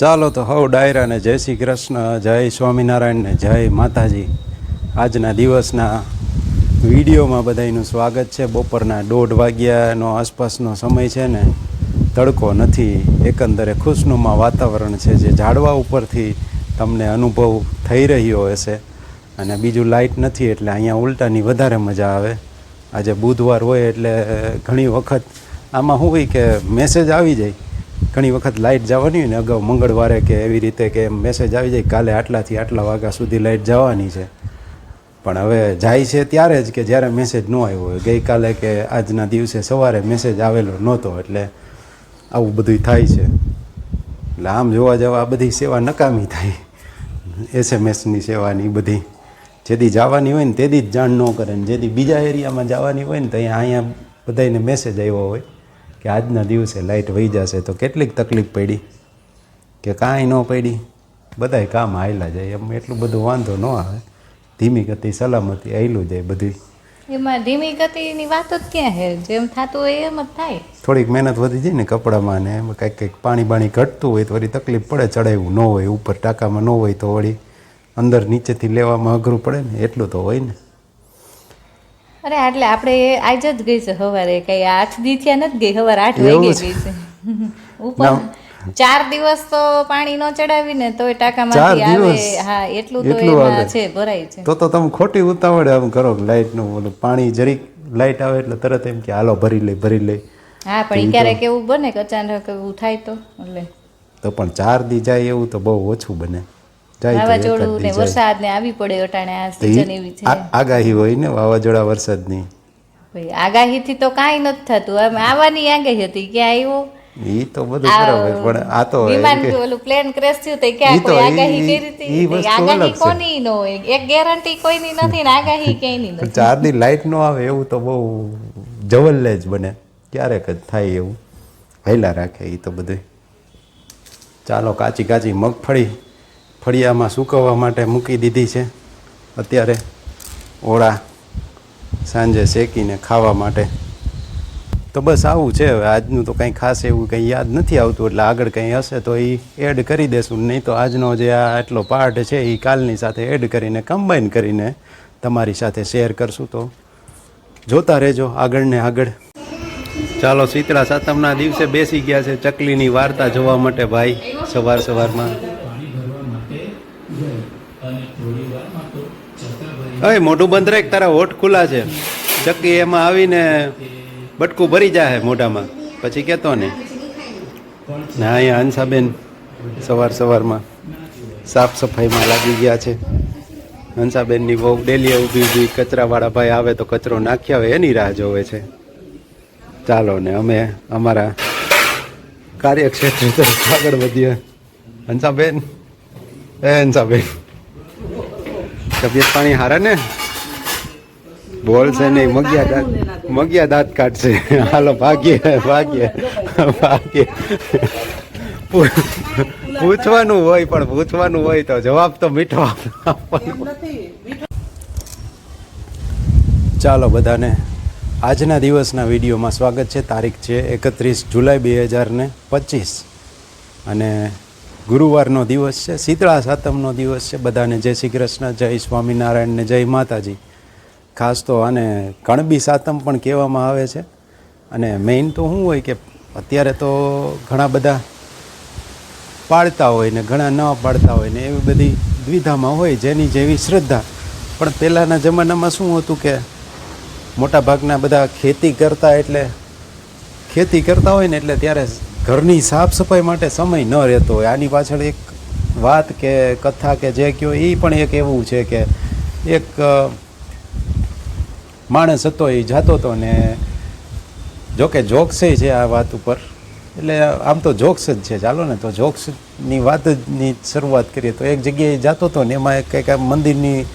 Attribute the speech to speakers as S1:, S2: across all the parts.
S1: ચાલો તો હવ ડાયરાને જય શ્રી કૃષ્ણ, જય સ્વામિનારાયણ ને જય માતાજી. આજના દિવસના વિડીયોમાં બધાનું સ્વાગત છે. બપોરના દોઢ વાગ્યાનો આસપાસનો સમય છે ને, તડકો નથી, એકંદરે ખુશનુમા વાતાવરણ છે જે ઝાડવા ઉપરથી તમને અનુભવ થઈ રહ્યો હશે. અને બીજું લાઇટ નથી એટલે અહીંયા ઉલટાની વધારે મજા આવે. આજે બુધવાર હોય એટલે ઘણી વખત આમાં શું હોય કે મેસેજ આવી જાય. ઘણી વખત લાઇટ જવાની હોય ને અગાઉ મંગળવારે કે એવી રીતે કે મેસેજ આવી જાય કાલે આટલાથી આટલા વાગ્યા સુધી લાઇટ જવાની છે. પણ હવે જાય છે ત્યારે જ કે જ્યારે મેસેજ ન આવ્યો હોય. ગઈકાલે કે આજના દિવસે સવારે મેસેજ આવેલો નહોતો એટલે આવું બધું થાય છે. એટલે આમ જોવા જવા આ બધી સેવા નકામી થાય. એસએમએસની સેવાની બધી. જેથી જવાની હોય ને તેથી જ જાણ ન કરે ને જેથી બીજા એરિયામાં જવાની હોય ને તો અહીંયા અહીંયા બધાને મેસેજ આવ્યો હોય. કે આજના દિવસે લાઇટ વહી જશે તો કેટલીક તકલીફ પડી કે કાંઈ ન પડી. બધાય કામ આવેલા જાય. એમ એટલું બધું વાંધો ન આવે. ધીમી ગતિ સલામતી આવેલું જાય બધું.
S2: એમાં ધીમી ગતિની વાત જ ક્યાં છે જેમ થતું હોય એમ જ થાય.
S1: થોડીક મહેનત વધી જાય ને કપડામાં ને એમાં કંઈક કંઈક પાણી બાણી ઘટતું હોય તો વળી તકલીફ પડે ચડાવવું ન હોય ઉપર ટાંકામાં ન હોય તો વળી અંદર નીચેથી લેવામાં અઘરું પડે ને એટલું તો હોય ને.
S2: અરે એટલે આપણે આજ જ ગઈ છે સવારે. કઈ આઠ દી થયા નથી ગઈ સવારે આઠ વાગે ગઈ છે. ઉપર ચાર દિવસ તો પાણી ન ચડાવીને તો
S1: એ
S2: ટાંકામાંથી આવે. હા એટલું તો એમાં છે ભરાય છે.
S1: તો તો તમે ખોટી ઉતાવળે આમ કરો લાઇટનું ઓલું પાણી જરીક લાઇટ આવે એટલે તરત એમ કે હાલો ભરી લઈ ભરી લઈ.
S2: હા પણ ક્યારેક એવું બને કે અચાનક એવું થાય તો એટલે.
S1: તો પણ ચાર દી જાય એવું તો બહુ ઓછું બને.
S2: વાવાઝોડું ને વરસાદ ને આવી પડે અટાણે આ સિઝન એવી છે.
S1: આગાહી હોય ને વાવાઝોડા વરસાદની.
S2: ભાઈ આગાહીથી તો કાંઈ નથી થતું. આવવાની આગાહી હતી ક્યાં આવ્યો?
S1: એ તો બધું બરાબર પણ આ તો
S2: વિમાન ઓલું પ્લેન ક્રેશ થયું તો ક્યાં કોઈ આગાહી
S1: ઈ-
S2: કરી હતી? આગાહી કોની નો એક ગેરંટી કોઈની નથી ને આગાહી કેની નથી?
S1: ચારની લાઈટ નો આવે એવું તો બહુ જવલ્લે જ બને. ક્યારેક જ થાય એવું. હેલા રાખે એ તો બધું. ચાલો કાચી કાચી મગફળી. ફળિયામાં સૂકવવા માટે મૂકી દીધી છે. અત્યારે ઓળા સાંજે શેકીને ખાવા માટે. તો બસ આવું છે. હવે આજનું તો કંઈ ખાસ એવું કંઈ યાદ નથી આવતું, એટલે આગળ કંઈ હશે તો એ એડ કરી દેશું. નહીં તો આજનો જે આ આટલો પાર્ટ છે, એ કાલની સાથે એડ કરીને, કમ્બાઈન કરીને તમારી સાથે શેર કરશું. તો જોતા રહેજો આગળ ને આગળ. ચાલો, શીતળા સાતમના દિવસે બેસી ગયા છે ચકલીની વાર્તા જોવા માટે ભાઈ, સવાર સવારમાં. અય મોઢું બંધ રાખ, તારા હોઠ ખુલ્લા છે. ચક્કી એમાં આવીને બટકું ભરી જાય મોઢામાં. પછી કહેતો ને ના, અહીંયા હંસાબેન સવાર સવારમાં સાફ સફાઈમાં લાગી ગયા છે. હંસાબેનની બહુ ડેલી ઊભી ઊભી, કચરાવાળા ભાઈ આવે તો કચરો નાખ્યા હોય એની રાહ જોવે છે. ચાલો ને, અમે અમારા કાર્યક્ષેત્ર તરફ આગળ વધીએ. હંસાબેન, એ હંસાબેન. તબિયત પાણી હારા ને? બોલશે નહીં મગિયા દાંત મગિયા દાંત કાઢશે. હાલો ભાગ્ય ભાગ્ય ભાગ્ય પૂછવાનું હોય પણ પૂછવાનું હોય તો જવાબ તો મીઠો ચાલો બધાને આજના દિવસના વિડીયોમાં સ્વાગત છે. તારીખ છે એકત્રીસ જુલાઈ બે હજાર ને પચીસ. અને ગુરુવારનો દિવસ છે, શીતળા સાતમનો દિવસ છે, બધાને જય શ્રી કૃષ્ણ, જય સ્વામિનારાયણ ને જય માતાજી. ખાસ તો આને કણબી સાતમ પણ કહેવામાં આવે છે. અને મેઇન તો શું હોય કે અત્યારે તો ઘણા બધા પાળતા હોય ને ઘણા ન પાળતા હોય ને એવી બધી દ્વિધામાં હોય જેની જેવી શ્રદ્ધા. પણ પહેલાંના જમાનામાં શું હતું કે મોટા ભાગના બધા ખેતી કરતા એટલે ખેતી કરતા હોય ને એટલે ત્યારે ઘરની સાફ સફાઈ માટે સમય ન રહેતો હોય. આની પાછળ એક વાત કે કથા કે જે કયો એ પણ એક એવું છે કે એક માણસ હતો એ જાતો હતો ને જોકે જોક્સે છે આ વાત ઉપર. એટલે આમ તો જોક્સ જ છે. ચાલો ને, તો જોક્સની વાતની શરૂઆત કરીએ. તો એક જગ્યાએ જાતો હતો ને, એમાં એક કંઈક આમ મંદિરની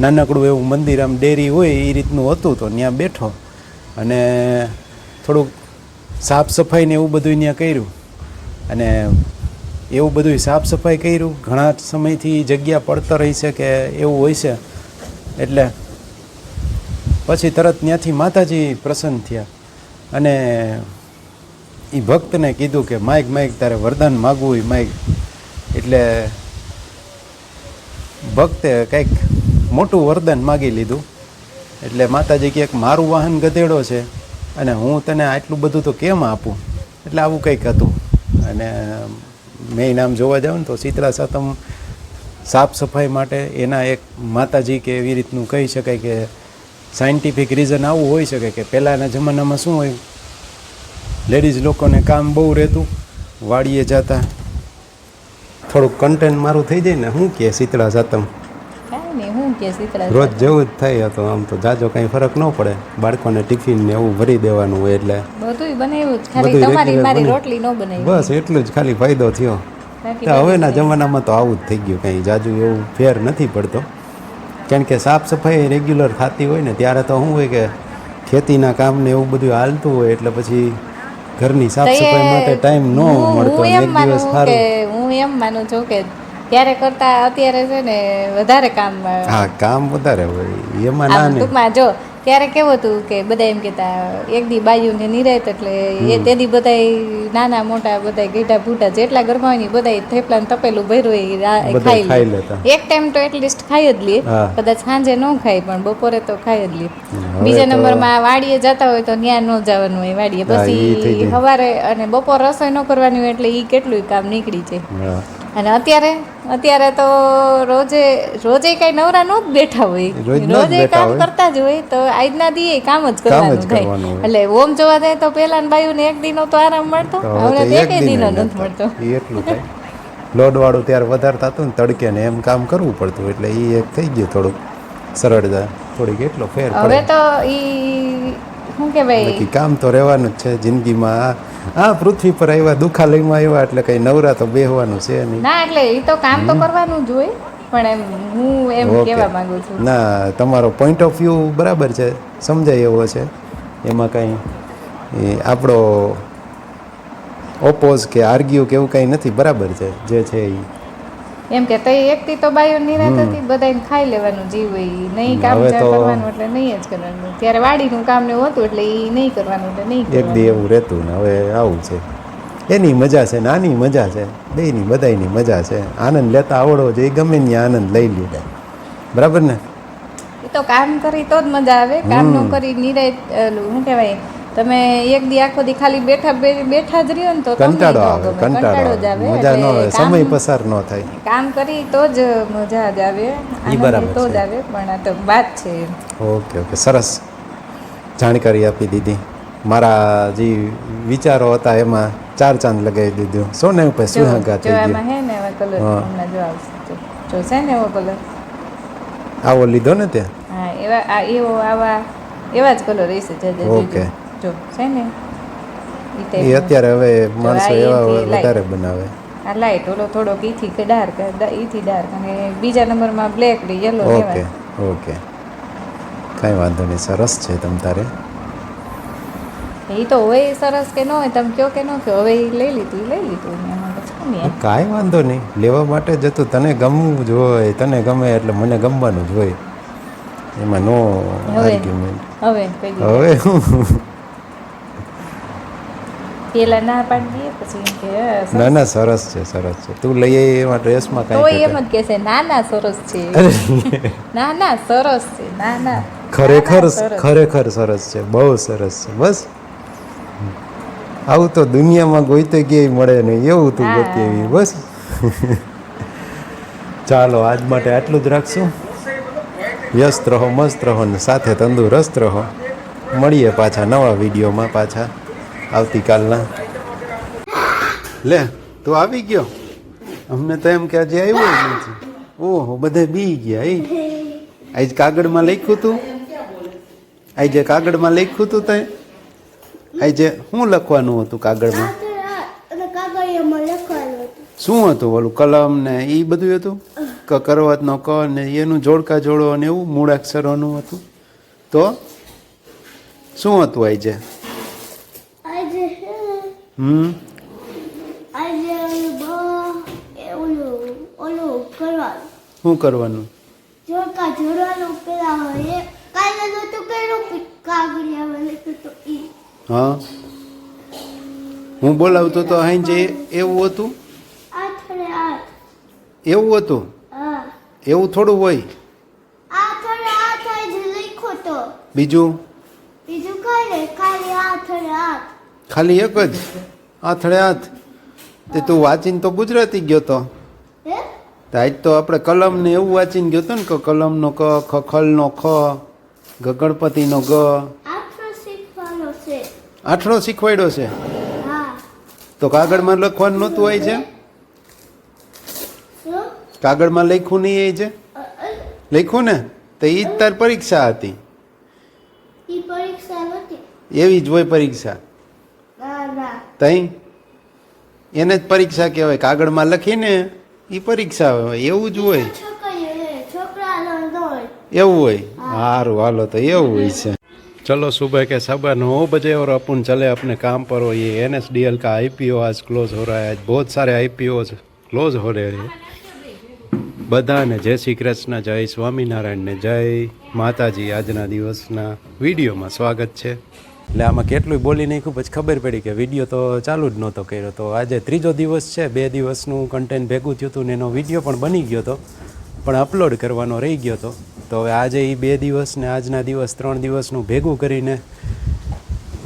S1: નાનકડું એવું મંદિર, આમ ડેરી હોય એ રીતનું હતું તો ત્યાં બેઠો. અને થોડુંક સાફ સફાઈ ને એવું બધું ત્યાં કર્યું. અને એવું બધું સાફ સફાઈ કર્યું. ઘણા સમયથી જગ્યા પડતર રહી છે કે એવું હોય છે. એટલે પછી તરત ત્યાંથી માતાજી પ્રસન્ન થયા. અને એ ભક્તને કીધું કે માઇક માઇક તારે વરદાન માગવું હોય માઇક એટલે ભક્તે કંઈક મોટું વરદાન માગી લીધું. એટલે માતાજી કહે મારું વાહન ગધેડો છે. અને હું તને આટલું બધું તો કેમ આપું? એટલે આવું કંઈક હતું. અને મેં નામ જોવા જાઉં ને તો શીતળા સાતમ સાફ સફાઈ માટે એના એક માતાજી કે એવી રીતનું કહી શકાય કે સાયન્ટિફિક રીઝન આવું હોઈ શકે કે પહેલાંના જમાનામાં શું હોય? લેડીઝ લોકોને કામ બહુ રહેતું, વાડીએ જતા. થોડુંક કન્ટેન્ટ મારું થઈ જાય ને શું કે શીતળા સાતમ?
S2: નહીં હું કે શીતળા
S1: રોજ જેવું જ થાય તો આમ તો જાજો કઈ ફરક ન પડે. બાળકોને ટિફિન ને એવું ભરી દેવાનું હોય એટલે.
S2: બધું બનાવ્યું જ. ખાલી તમારી મારી રોટલી ન બનાવી.
S1: બસ એટલું જ ખાલી ફાયદો થયો. હવેના જમાનામાં તો આવું જ થઈ ગયું કંઈ. જાજુ એવું ફેર નથી પડતો. કારણ કે સાફ સફાઈ રેગ્યુલર થતી હોય ને ત્યારે તો શું હોય કે ખેતીના કામ ને એવું બધું હાલતું હોય એટલે પછી ઘરની સાફ સફાઈ માટે ટાઈમ ન મળતો એક દિવસ સારું.
S2: હું એમ માનું છું કે ત્યારે કરતા? અત્યારે છે ને વધારે કામ
S1: હા કામ વધારે હોય. એમાં ના
S2: ટૂંકમાં જો ત્યારે કેવું હતું કે બધા એમ કહેતા એક દી બાયુને નિરાયત એટલે એ તે દી બધાય નાના મોટા બધા ગીઢા ભૂટા જેટલા ઘરમાં હોય ને બધા થેપલા ને તપેલું ભર્યું એ ખાઈ લે. એક ટાઈમ તો એટલીસ્ટ ખાઈ જ લે. કદાચ સાંજે ન ખાય પણ બપોરે તો ખાઈ જ લે. બીજા નંબરમાં વાડીએ જતા હોય તો ત્યાં ન જવાનું હોય વાડીએ. પછી સવારે અને બપોર રસોઈ ન કરવાની હોય એટલે એ કેટલું કામ નીકળી જાય. અને અત્યારે અત્યારે તો રોજે રોજે કઈ નવરા નો જ બેઠા હોય.
S1: રોજ
S2: કામ કરતા જ હોય તો આજના દીએ કામ જ કરવાનું થાય. એટલે ઓમ જોવા જાય તો પેલા બાયુ ને એક દીનો તો આરામ મળતો હવે તો
S1: એક દીનો નથી
S2: મળતો.
S1: એટલું થાય. લોડવાળું ત્યારે વધારે થતું ને તડકે ને એમ કામ કરવું પડતું એટલે એ એક થઈ ગયું થોડુંક સરળતા. થોડીક એટલો ફેર
S2: હવે તો ઈ શું કે ભાઈ
S1: કામ તો રહેવાનું જ છે જિંદગીમાં. આ પૃથ્વી પર આવ્યા દુખાલયમાં આવ્યા એટલે કઈ નવરા તો બેહવાનું છે નહીં.
S2: ના એટલે એ તો કામ તો કરવાનું જ હોય પણ એમ હું એમ. કહેવા માંગુ છું.
S1: ના તમારો પોઈન્ટ ઓફ વ્યૂ બરાબર છે સમજાય એવો છે. એમાં કંઈ એ આપણો ઓપોઝ કે આર્ગ્યુ કે એવું કંઈ નથી બરાબર છે જે છે એ
S2: એમ કે તઈ એકથી તો બાયો નિરાત હતી બધાને ખાઈ લેવાનું જીવ ઈ નહીં કામ કરવાનું એટલે નહીં જ કરવાનું. ત્યારે વાડીનું કામ ને હતું એટલે એ નહીં કરવાનું એટલે નહીં
S1: એક દી એવું રહેતું ને હવે આવું છે. એની મજા છે નાની મજા છે. બેની બધાયની મજા છે. આનંદ લેતા આવડવો જોઈએ ગમે ત્યાં આનંદ લઈ લીધા બરાબર ને?
S2: એ તો કામ કરી તો જ મજા આવે કામ ન કરી નિરાય શું કહેવાય તમે એક દી આખો દી ખાલી બેઠા બેઠા જ રહ્યો ને તો
S1: કંટાળો આવે કંટાળો
S2: જ
S1: આવે. મજા ન આવે સમય પસાર ન થાય.
S2: કામ કરી તો જ મજા જ આવે ઈ
S1: બરાબર
S2: તો જ આવે પણ આ તો વાત છે
S1: ઓકે ઓકે સરસ. જાણકારી આપી દીધી. મારા જે વિચારો હતા એમાં ચાર ચાંદ લગાવી દીધું. સોને ઉપર
S2: જો
S1: સુહાગા
S2: જો
S1: થઈ ગયો.
S2: હે ને એવા કલર હમણાં જો આવશે. જો. જો છે ને એવો કલર
S1: આવો લીધો ને ત્યાં
S2: હા એવા આ એવો આવા એવા જ કલર રહેશે
S1: ઓકે.
S2: જો છે ને?
S1: એ અત્યારે હવે માણસો એવા વધારે બનાવે.
S2: આ લાઈટ ઓલો થોડોક ઈથી ડાર્ક ઈથી ડાર્ક અને બીજા નંબરમાં બ્લેક ને યલો
S1: ઓકે ઓકે. કાંઈ વાંધો નહીં સરસ છે તમ તારે.
S2: એ તો હોય સરસ કે ન હોય તમે કયો કે ન કયો હવે એ લઈ લીધું લઈ લીધું.
S1: કાંઈ વાંધો નહીં લેવા માટે જ હતું તને ગમવું જ હોય તને ગમે એટલે મને ગમવાનું જ હોય. એમાં નો
S2: હવે
S1: આર્ગ્યુમેન્ટ
S2: હવે.
S1: હવે
S2: ના પાડી દઈએ પછી એમ કે
S1: ના ના સરસ છે સરસ છે. તું લઈ આવી એમાં ડ્રેસમાં
S2: તો
S1: કાંઈ
S2: એમ જ કે છે ના ના સરસ છે. ના ના સરસ છે ના ના
S1: ખરેખર. ખરેખર સરસ છે બહુ સરસ છે બસ. આવું તો દુનિયામાં ગોઈતે કે મળે નહીં એવું તું. ગોતી એવી બસ. ચાલો આજ માટે આટલું જ રાખશું. વ્યસ્ત રહો મસ્ત રહો ને સાથે તંદુરસ્ત રહો. મળીએ પાછા નવા વિડીયોમાં પાછા. આવતીકાલના લે, તું આવી ગયો? અમને તો એમ કે આજે આવ્યો જ નથી. ઓહો, બધે બી ગયા એ આજ કાગળમાં લખ્યું તું? આજે કાગળમાં લખ્યું તું તે આજે શું લખવાનું હતું કાગળમાં? શું હતું ઓલું કલમ ને એ બધું હતું? ક કરવતનો ક ને એનું જોડકા જોડો ને એવું મૂળાક્ષરોનું હતું? તો? શું હતું આજે? હમ.
S3: આજે ઓલું બ- એ ઓલું ઓલું કરવાનું.
S1: શું કરવાનું?
S3: જોડકા જોડવાનું પેલા હોય કાલે નહોતું તો કેરો કાગળિયામાં લખ્યું તો ઈ.
S1: હા. હું બોલાવતો તો અહીં જે એવું હતું?
S3: આઠડે આઠ
S1: એવું હતું?
S3: હા.
S1: એવું થોડું હોય?
S3: આઠડે આઠ જ લખો તો.
S1: બીજું?
S3: બીજું કઈ નહીં ખાલી આ થોડે આ
S1: ખાલી એક જ. આથડે હાથ તે તું વાંચીને તો ગુજરાતી ગયો તો. આજ તો આપણે કલમ ને એવું વાંચીને ગયો તો ને કે કલમનો ક ખખલનો ખ ગ. ગણપતિનો ગ આઠડો શીખવાડ્યો છે? તો કાગળમાં લખવાનું નહોતું હોય છે? કાગળમાં લખ્યું નહીં એ છે? લખ્યું ને? તો એ જ તાર પરીક્ષા હતી. એવી જ હોય પરીક્ષા.
S3: ના ના
S1: તઈ એને જ પરીક્ષા કહેવાય કાગળમાં લખીને એ પરીક્ષા હોય એવું જ હોય
S3: છોકરીઓ રે છોકરાનો ન હોય
S1: એવું હોય સારું હાલો તો એવું હોય છે चलो सुबह के सवा नौ बजे और अपन चले अपने काम पर और ये एन एस डी एल का आई पी ओ आज क्लोज हो रहा है आज बहुत सारे आई पी ओ क्लोज हो रहे हैं બધાને જય શ્રી કૃષ્ણ જય સ્વામિનારાયણ ને જય માતાજી આજના દિવસના વિડીયોમાં સ્વાગત છે એટલે આમાં કેટલું બોલી નાખ્યું પછી ખબર પડી કે વીડિયો તો ચાલુ જ નહોતો કર્યો. તો આજે ત્રીજો દિવસ છે, બે દિવસનું કન્ટેન્ટ ભેગું થયું હતું ને એનો વીડિયો પણ બની ગયો હતો, પણ અપલોડ કરવાનો રહી ગયો હતો. તો હવે આજે એ બે દિવસ ને આજના દિવસ, ત્રણ દિવસનું ભેગું કરીને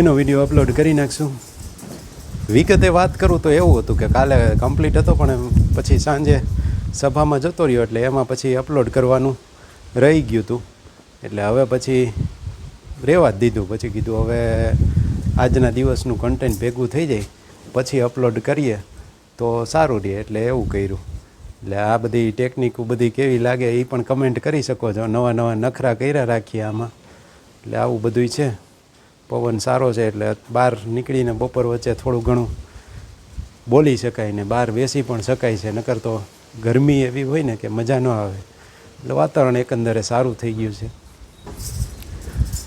S1: એનો વીડિયો અપલોડ કરી નાખશું. વિગતે વાત કરું તો એવું હતું કે કાલે કમ્પ્લીટ હતો, પણ પછી સાંજે સભામાં જતો રહ્યો, એટલે એમાં પછી અપલોડ કરવાનું રહી ગયું હતું. એટલે હવે પછી રહેવા જ દીધું. પછી કીધું, હવે આજના દિવસનું કન્ટેન્ટ ભેગું થઈ જાય, પછી અપલોડ કરીએ તો સારું રહે. એટલે એવું કર્યું. એટલે આ બધી ટેકનિક બધી કેવી લાગે એ પણ કમેન્ટ કરી શકો છો. નવા નવા નખરા કર્યા રાખીએ આમાં. એટલે આવું બધું છે. પવન સારો છે એટલે બહાર નીકળીને બપોર વચ્ચે થોડું ઘણું બોલી શકાય ને બહાર બેસી પણ શકાય છે. નકર તો ગરમી એવી હોય ને કે મજા ન આવે. એટલે વાતાવરણ એકંદરે સારું થઈ ગયું છે.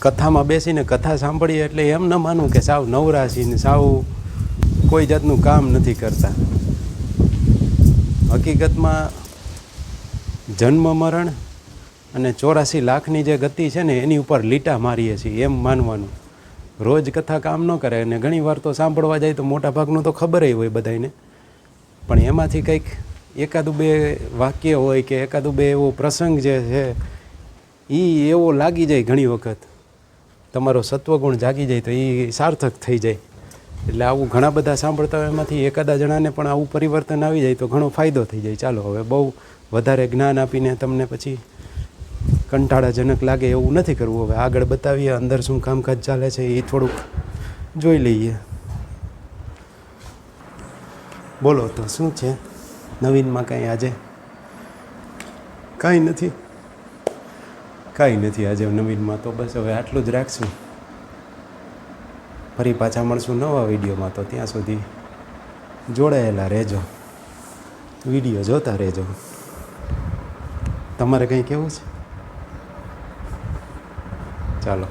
S1: કથામાં બેસીને કથા સાંભળીએ એટલે એમ ન માનવું કે સાવ નવરાશીને સાવ કોઈ જાતનું કામ નથી કરતા. હકીકતમાં જન્મ મરણ અને ચોરાસી લાખની જે ગતિ છે ને, એની ઉપર લીટા મારીએ છીએ એમ માનવાનું. રોજ કથા કામ ન કરે અને ઘણી વાર તો સાંભળવા જાય તો મોટા ભાગનું તો ખબર હોય બધાને પણ એમાંથી કંઈક એકાદું બે વાક્ય હોય કે એકાદું બે એવો પ્રસંગ જે છે એ એવો લાગી જાય ઘણી વખત. તમારો સત્વગુણ જાગી જાય તો એ સાર્થક થઈ જાય. એટલે આવું ઘણા બધા સાંભળતા હોય એમાંથી એકાદા જણાને પણ આવું પરિવર્તન આવી જાય તો ઘણો ફાયદો થઈ જાય. ચાલો, હવે બહુ વધારે જ્ઞાન આપીને તમને પછી કંટાળાજનક લાગે એવું નથી કરવું. હવે આગળ બતાવીએ, અંદર શું કામકાજ ચાલે છે એ થોડુંક જોઈ લઈએ. બોલો તો શું છે? નવીનમાં કાંઈ આજે? કાંઈ નથી. કાંઈ નથી. આજે નવીનમાં તો બસ હવે આટલું જ રાખશું. ફરી પાછા મળશું નવા વિડીયોમાં તો ત્યાં સુધી જોડાયેલા રહેજો. વીડિયો જોતા રહેજો. તમારે કંઈ કેવું છે? ચાલો.